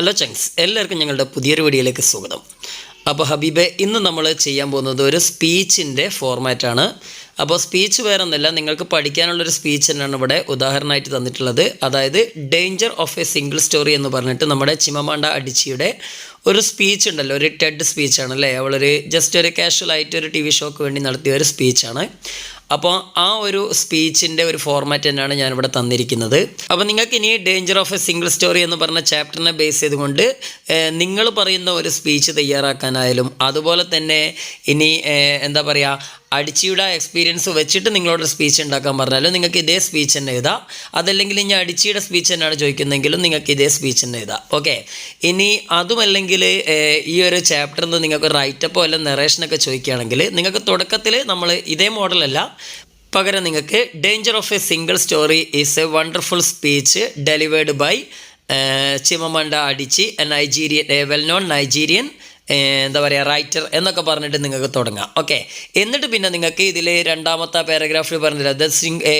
Hello ചങ്സ് എല്ലാവർക്കും ഞങ്ങളുടെ പുതിയൊരു വീഡിയോയിലേക്ക് സ്വാഗതം. അപ്പോൾ ഹബീബെ ഇന്ന് നമ്മൾ ചെയ്യാൻ പോകുന്നത് ഒരു സ്പീച്ചിന്റെ ഫോർമാറ്റാണ് അപ്പോൾ സ്പീച്ച് വേറെ ഒന്നല്ല നിങ്ങൾക്ക് പഠിക്കാനുള്ളൊരു സ്പീച്ച് തന്നെയാണ് ഇവിടെ ഉദാഹരണമായിട്ട് തന്നിട്ടുള്ളത്. അതായത് danger of a single story എന്ന് പറഞ്ഞിട്ട് നമ്മുടെ ചിമമാണ്ട അടിച്ചിയുടെ ഒരു സ്പീച്ച് ഉണ്ടല്ലോ ഒരു ടെഡ് സ്പീച്ചാണ് അല്ലേ? അവളൊരു ജസ്റ്റ് ഒരു കാഷ്വൽ ആയിട്ട് ഒരു ടി വി ഷോക്ക് വേണ്ടി നടത്തിയ ഒരു സ്പീച്ചാണ് അപ്പോൾ ആ ഒരു സ്പീച്ചിന്റെ ഒരു ഫോർമാറ്റ് തന്നെയാണ് ഞാനിവിടെ തന്നിരിക്കുന്നത്. അപ്പോൾ നിങ്ങൾക്ക് ഇനി danger of a single story എന്ന് പറഞ്ഞ ചാപ്റ്ററിനെ ബേസ് ചെയ്തുകൊണ്ട് നിങ്ങൾ പറയുന്ന ഒരു സ്പീച്ച് തയ്യാറാക്കാനായാലും അതുപോലെ തന്നെ ഇനി എന്താ പറയുക അടിച്ചിയുടെ എക്സ്പീരിയൻസ് വെച്ചിട്ട് നിങ്ങളോട് സ്പീച്ച് ഉണ്ടാക്കാൻ പറഞ്ഞാലും നിങ്ങൾക്ക് ഇതേ സ്പീച്ച് തന്നെ എഴുതാം. അതല്ലെങ്കിൽ ഇനി അടിച്ചിയുടെ സ്പീച്ച് തന്നെയാണ് ചോദിക്കുന്നതെങ്കിലും നിങ്ങൾക്ക് ഇതേ സ്പീച്ച് തന്നെ എഴുതാം. ഓക്കെ ഇനി അതുമല്ലെങ്കിൽ ഈ ഒരു ചാപ്റ്ററിൽ നിന്ന് നിങ്ങൾക്ക് റൈറ്റപ്പോ അല്ല നെറേഷനൊക്കെ ചോദിക്കുകയാണെങ്കിൽ നിങ്ങൾക്ക് തുടക്കത്തിൽ നമ്മൾ ഇതേ മോഡലല്ല പകരം നിങ്ങൾക്ക് danger of a single story is a wonderful speech delivered by Chimamanda Adichie a Nigerian a well known Nigerian എന്താ പറയുക റൈറ്റർ എന്നൊക്കെ പറഞ്ഞിട്ട് നിങ്ങൾക്ക് തുടങ്ങാം. ഓക്കെ എന്നിട്ട് പിന്നെ നിങ്ങൾക്ക് ഇതിൽ രണ്ടാമത്തെ പാരഗ്രാഫിൽ പറഞ്ഞില്ല the thing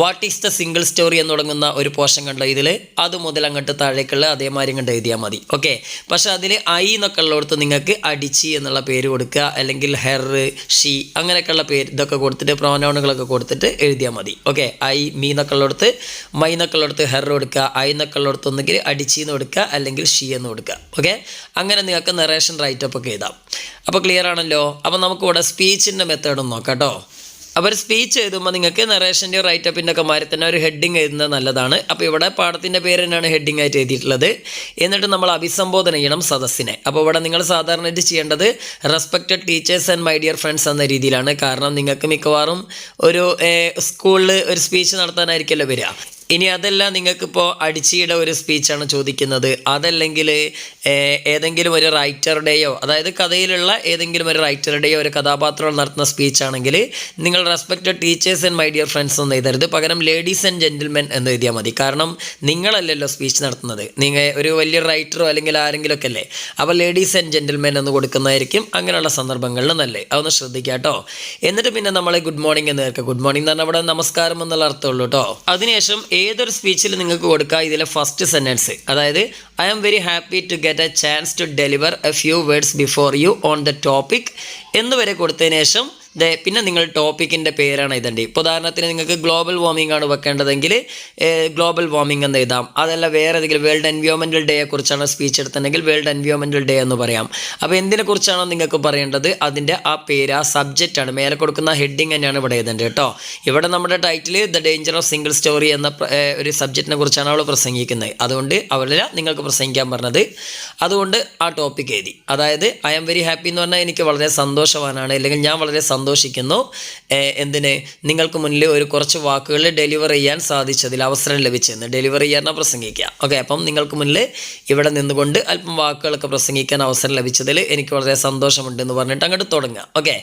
what is the single story എന്ന് തുടങ്ങുന്ന ഒരു പോർഷൻ കണ്ടോ ഇതിൽ അത് മുതൽ അങ്ങോട്ട് താഴേക്കുള്ള അതേമാതിരി ഇങ്ങോട്ട് എഴുതിയാൽ മതി. ഓക്കെ പക്ഷെ അതിൽ ഐ എന്നൊക്കെ ഉള്ളിടത്ത് നിങ്ങൾക്ക് അടിച്ചി എന്നുള്ള പേര് കൊടുക്കുക അല്ലെങ്കിൽ ഹെർ ഷീ അങ്ങനെയൊക്കെയുള്ള പേര് ഇതൊക്കെ കൊടുത്തിട്ട് പ്രോനൗണുകളൊക്കെ കൊടുത്തിട്ട് എഴുതിയാൽ മതി. ഓക്കെ ഐ മീ എന്നൊക്കെ ഉള്ളിടത്ത് മൈ എന്നൊക്കെ ഉള്ളിടത്ത് ഹെർ കൊടുക്കുക ഐ എന്നൊക്കെ ഉള്ളിടത്ത് ഒന്നെങ്കിൽ അടിച്ചി എന്ന് കൊടുക്കുക അല്ലെങ്കിൽ ഷീ എന്ന് കൊടുക്കുക. ഓക്കെ അങ്ങനെ നിങ്ങൾക്ക് നറേഷൻ റൈറ്റപ്പ് ഒക്കെ എഴുതാം. അപ്പോൾ ക്ലിയർ ആണല്ലോ? അപ്പോൾ നമുക്കിവിടെ സ്പീച്ചിന്റെ മെത്തേഡ് നോക്കാം കേട്ടോ അപ്പോൾ ഒരു സ്പീച്ച് എഴുതുമ്പോൾ നിങ്ങൾക്ക് നറേഷന്റെ റൈറ്റപ്പിന്റെ ഒക്കെ മാതിരി തന്നെ ഒരു ഹെഡിങ് എഴുതുന്നത് നല്ലതാണ്. അപ്പോൾ ഇവിടെ പാഠത്തിന്റെ പേര് തന്നെയാണ് ഹെഡിങ് ആയിട്ട് എഴുതിയിട്ടുള്ളത്. എന്നിട്ട് നമ്മൾ അഭിസംബോധന ചെയ്യണം സദസ്സിനെ. അപ്പോൾ ഇവിടെ നിങ്ങൾ സാധാരണയായിട്ട് ചെയ്യേണ്ടത് respected teachers and my dear friends എന്ന രീതിയിലാണ്. കാരണം നിങ്ങൾക്ക് മിക്കവാറും ഒരു സ്കൂളിൽ ഒരു സ്പീച്ച് നടത്താനായിരിക്കുമല്ലോ വരിക. ഇനി അതല്ല നിങ്ങൾക്കിപ്പോൾ അടിച്ചിയുടെ ഒരു സ്പീച്ചാണ് ചോദിക്കുന്നത്. അതല്ലെങ്കിൽ ഏതെങ്കിലും ഒരു റൈറ്ററുടെയോ അതായത് കഥയിലുള്ള ഏതെങ്കിലും ഒരു റൈറ്ററുടെയോ ഒരു കഥാപാത്രം നടത്തുന്ന സ്പീച്ചാണെങ്കിൽ നിങ്ങൾ respected teachers and my dear friends എന്ന് എഴുതരുത്. പകരം ലേഡീസ് ആൻഡ് ജെന്റിൽമെൻ എന്ന് എഴുതിയാൽ മതി. കാരണം നിങ്ങളല്ലല്ലോ സ്പീച്ച് നടത്തുന്നത്. നിങ്ങൾ ഒരു വലിയ റൈറ്ററോ അല്ലെങ്കിൽ ആരെങ്കിലും ഒക്കെ അല്ലേ? അപ്പോൾ ലേഡീസ് ആൻഡ് ജെന്റിൽമെൻ എന്ന് കൊടുക്കുന്നതായിരിക്കും അങ്ങനെയുള്ള സന്ദർഭങ്ങളിൽ നല്ലേ? അതൊന്ന് ശ്രദ്ധിക്കുക കേട്ടോ. എന്നിട്ട് പിന്നെ നമ്മൾ ഗുഡ് മോർണിംഗ് എന്ന് കേൾക്കുക ഗുഡ് മോർണിംഗ് എന്ന് പറഞ്ഞാൽ അവിടെ നമസ്കാരം എന്നുള്ള അർത്ഥമുള്ളൂ കേട്ടോ. അതിനുശേഷം ഏതൊരു സ്പീച്ചിൽ നിങ്ങൾക്ക് കൊടുക്കുക ഇതിലെ ഫസ്റ്റ് സെന്റൻസ് അതായത് I am very happy to get a chance to deliver a few words before you on the topic എന്നുവരെ കൊടുത്തതിന് ശേഷം ദേ പിന്നെ നിങ്ങൾ ടോപ്പിക്കിന്റെ പേരാണ് എഴുതേണ്ടത്. ഇപ്പോൾ ഉദാഹരണത്തിന് നിങ്ങൾക്ക് ഗ്ലോബൽ വാർമിംഗ് ആണ് വെക്കേണ്ടതെങ്കിൽ ഗ്ലോബൽ വാർമിംഗ് എന്ന് എഴുതാം. അതല്ല വേറെ ഏതെങ്കിലും വേൾഡ് എൻവയോൺമെന്റൽ ഡേയെ കുറിച്ചാണ് സ്പീച്ച് എടുത്തിട്ടുണ്ടെങ്കിൽ വേൾഡ് എൻവയോൺമെന്റൽ ഡേ എന്ന് പറയാം. അപ്പോൾ എന്തിനെക്കുറിച്ചാണോ നിങ്ങൾക്ക് പറയേണ്ടത്? അതിന്റെ ആ പേര് ആ സബ്ജക്റ്റ് ആണ്. മേലെ കൊടുക്കുന്ന ഹെഡിങ് തന്നെയാണ് ഇവിടെ എഴുതേണ്ടത് കേട്ടോ. ഇവിടെ നമ്മുടെ title the danger of single story എന്ന ഒരു സബ്ജക്റ്റിനെ കുറിച്ചാണ് അവൾ പ്രസംഗിക്കുന്നത്. അതുകൊണ്ട് അവളെ നിങ്ങൾക്ക് പ്രസംഗിക്കാൻ പറഞ്ഞത്. അതുകൊണ്ട് ആ ടോപ്പിക് എഴുതി. അതായത് ഐ ആം വെരി ഹാപ്പി എന്ന് പറഞ്ഞാൽ എനിക്ക് വളരെ സന്തോഷവാനാണ്. അല്ലെങ്കിൽ ഞാൻ വളരെ സന്തോഷിക്കുന്നു. എന്തിന്? നിങ്ങൾക്ക് മുന്നിൽ ഒരു കുറച്ച് വാക്കുകൾ ഡെലിവർ ചെയ്യാൻ സാധിച്ചതിൽ അവസരം ലഭിച്ചെന്ന് ഡെലിവർ ചെയ്യാൻ പ്രസംഗിക്കുക ഓക്കെ അപ്പം നിങ്ങൾക്ക് മുന്നിൽ ഇവിടെ നിന്നുകൊണ്ട് അല്പം വാക്കുകളൊക്കെ പ്രസംഗിക്കാൻ അവസരം ലഭിച്ചതിൽ എനിക്ക് വളരെ സന്തോഷമുണ്ട് എന്ന് പറഞ്ഞിട്ട് അങ്ങോട്ട് തുടങ്ങുക ഓക്കെ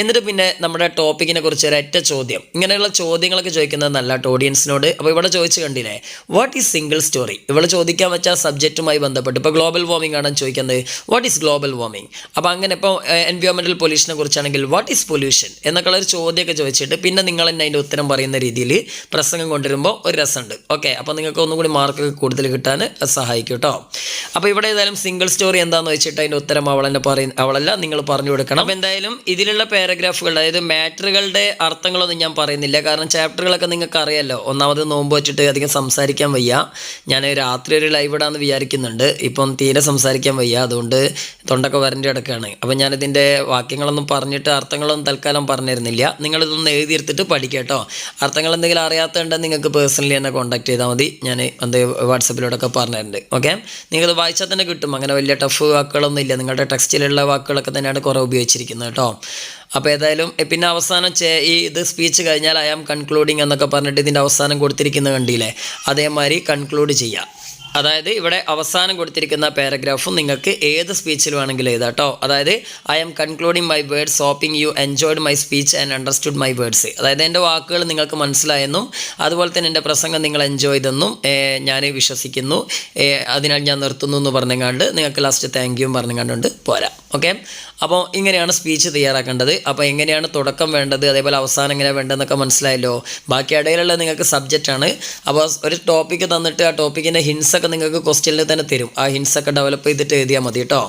എന്നിട്ട് പിന്നെ നമ്മുടെ ടോപ്പിക്കിനെ കുറിച്ച് ഒരൊറ്റ ചോദ്യം. ഇങ്ങനെയുള്ള ചോദ്യങ്ങളൊക്കെ ചോദിക്കുന്നത് നല്ല ഓഡിയൻസിനോട് അപ്പോൾ ഇവിടെ ചോദിച്ചു കണ്ടില്ലേ വാട്ട് ഈസ് സിംഗിൾ സ്റ്റോറി ഇവിടെ ചോദിക്കാൻ വെച്ച സബ്ജക്റ്റുമായി ബന്ധപ്പെട്ട് ഇപ്പോൾ ഗ്ലോബൽ വാർമിംഗ് ആണ് ചോദിക്കുന്നത് വാട്ട് ഈസ് ഗ്ലോബൽ വാർമിംഗ് അപ്പോൾ അങ്ങനെ ഇപ്പോൾ എൻവയോൺമെന്റൽ പൊല്യൂഷനെ കുറിച്ചാണെങ്കിൽ വാട്ട് ഈസ് പൊല്യൂഷൻ എന്നൊക്കെയുള്ള ഒരു ചോദ്യമൊക്കെ ചോദിച്ചിട്ട് പിന്നെ നിങ്ങൾ തന്നെ അതിന്റെ ഉത്തരം പറയുന്ന രീതിയിൽ പ്രസംഗം കൊണ്ടുവരുമ്പോൾ ഒരു രസമുണ്ട്. ഓക്കെ അപ്പോൾ നിങ്ങൾക്ക് ഒന്നും കൂടി മാർക്ക് കൂടുതൽ കിട്ടാൻ സഹായിക്കും കേട്ടോ അപ്പോൾ ഇവിടെ ഏതായാലും സിംഗിൾ സ്റ്റോറി എന്താണെന്ന് വെച്ചിട്ട് അതിന്റെ ഉത്തരം അവൾ തന്നെ പറയും. അവളല്ല നിങ്ങൾ പറഞ്ഞു കൊടുക്കണം. അപ്പോൾ എന്തായാലും ഇതിലുള്ള പാരഗ്രാഫുകൾ അതായത് മാറ്ററുകളുടെ അർത്ഥങ്ങളൊന്നും ഞാൻ പറയുന്നില്ല. കാരണം ചാപ്റ്ററുകളൊക്കെ നിങ്ങൾക്ക് അറിയാമല്ലോ ഒന്നാമത് നോമ്പ് വെച്ചിട്ട് അധികം സംസാരിക്കാൻ വയ്യ. ഞാൻ രാത്രി ഒരു ലൈവ് ഇടാമെന്ന് വിചാരിക്കുന്നുണ്ട്. ഇപ്പം തീരെ സംസാരിക്കാൻ വയ്യ. അതുകൊണ്ട് തൊണ്ടൊക്കെ വരന്റെ കിടക്കുകയാണ്. അപ്പം ഞാനിതിന്റെ വാക്യങ്ങളൊന്നും പറഞ്ഞിട്ട് അർത്ഥങ്ങളൊന്നും തൽക്കാലം പറഞ്ഞിരുന്നില്ല. നിങ്ങളിതൊന്ന് എഴുതിയെടുത്തിട്ട് പഠിക്കട്ടോ കേട്ടോ. അർത്ഥങ്ങൾ എന്തെങ്കിലും അറിയാത്തതുണ്ടെങ്കിൽ നിങ്ങൾക്ക് പേഴ്സണലി എന്നെ കോൺടാക്ട് ചെയ്താൽ മതി. ഞാൻ എന്ത് വാട്സപ്പിലൂടെയൊക്കെ പറഞ്ഞിട്ടുണ്ട്. ഓക്കെ നിങ്ങൾ വായിച്ചാൽ തന്നെ കിട്ടും. അങ്ങനെ വലിയ ടഫ് വാക്കുകളൊന്നും ഇല്ല. നിങ്ങളുടെ ടെക്സ്റ്റിലുള്ള വാക്കുകളൊക്കെ തന്നെയാണ് കുറേ ഉപയോഗിച്ചിരിക്കുന്നത് കേട്ടോ. അപ്പോൾ ഏതായാലും പിന്നെ അവസാനം ചേ- ഈ ഇത് സ്പീച്ച് കഴിഞ്ഞാൽ ഐ ആം കൺക്ലൂഡിങ് എന്നൊക്കെ പറഞ്ഞിട്ട് ഇതിന്റെ അവസാനം കൊടുത്തിരിക്കുന്നത് കണ്ടില്ലേ? അതേമാതിരി കൺക്ലൂഡ് ചെയ്യാം. അതായത് ഇവിടെ അവസാനം കൊടുത്തിരിക്കുന്ന പാരഗ്രാഫും നിങ്ങൾക്ക് ഏത് സ്പീച്ചിൽ വേണമെങ്കിലും എഴുതാം കേട്ടോ. അതായത് I am concluding my words hoping you enjoyed my speech and understood my words അതായത് എന്റെ വാക്കുകൾ നിങ്ങൾക്ക് മനസ്സിലായെന്നും അതുപോലെ തന്നെ എന്റെ പ്രസംഗം നിങ്ങൾ എൻജോയ് ചെയ്തെന്നും ഞാൻ വിശ്വസിക്കുന്നു. അതിനാൽ ഞാൻ നിർത്തുന്നു എന്ന് പറഞ്ഞുകൊണ്ട് നിങ്ങൾക്ക് ലാസ്റ്റ് താങ്ക് യു പറഞ്ഞുകൊണ്ട് പോരാ. ഓക്കെ അപ്പോൾ ഇങ്ങനെയാണ് സ്പീച്ച് തയ്യാറാക്കേണ്ടത്. അപ്പോൾ എങ്ങനെയാണ് തുടക്കം വേണ്ടത്? അതേപോലെ അവസാനം എങ്ങനെയാണ് വേണ്ടതെന്നൊക്കെ മനസ്സിലായല്ലോ. ബാക്കി ഇടയിലുള്ള നിങ്ങൾക്ക് സബ്ജക്റ്റാണ് അപ്പോൾ ഒരു ടോപ്പിക്ക് തന്നിട്ട് ആ ടോപ്പിക്കിന്റെ ഹിൻസ് ഒക്കെ നിങ്ങൾക്ക് ക്വസ്റ്റ്യനിൽ തന്നെ തരും. ആ ഹിൻസൊക്കെ ഡെവലപ്പ് ചെയ്തിട്ട് എഴുതിയാൽ മതി കേട്ടോ.